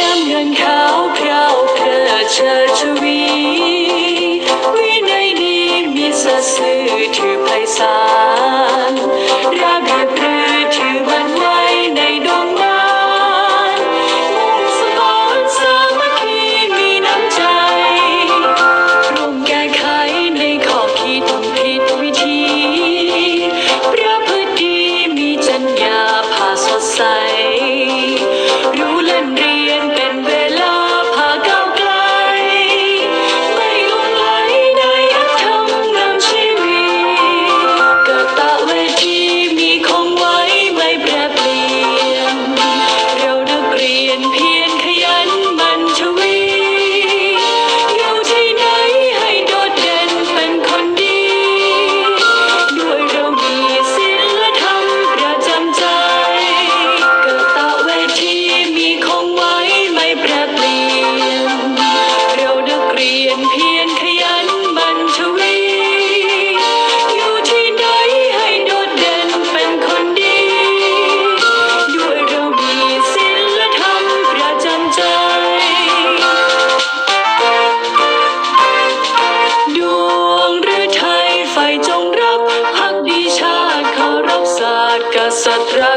น้ำเงินขาวเกลาเธอเชอชวี วินัยมีสะสื่อถือไพศาล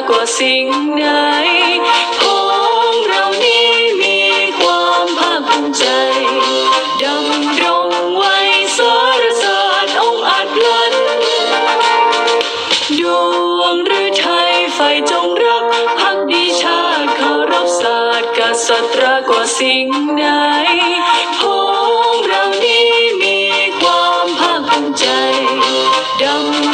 กว่าสิ่งไหนของเรานี้มีความภาคภูมิใจดำรงไว้สารสารองอาจล้นดวงหรือไทยไฟจงรักพักดีชาติเคารพศาสตร์กษัตริย์กว่าสิ่งไหนของเรานี้มีความภาคภูมิใจดำ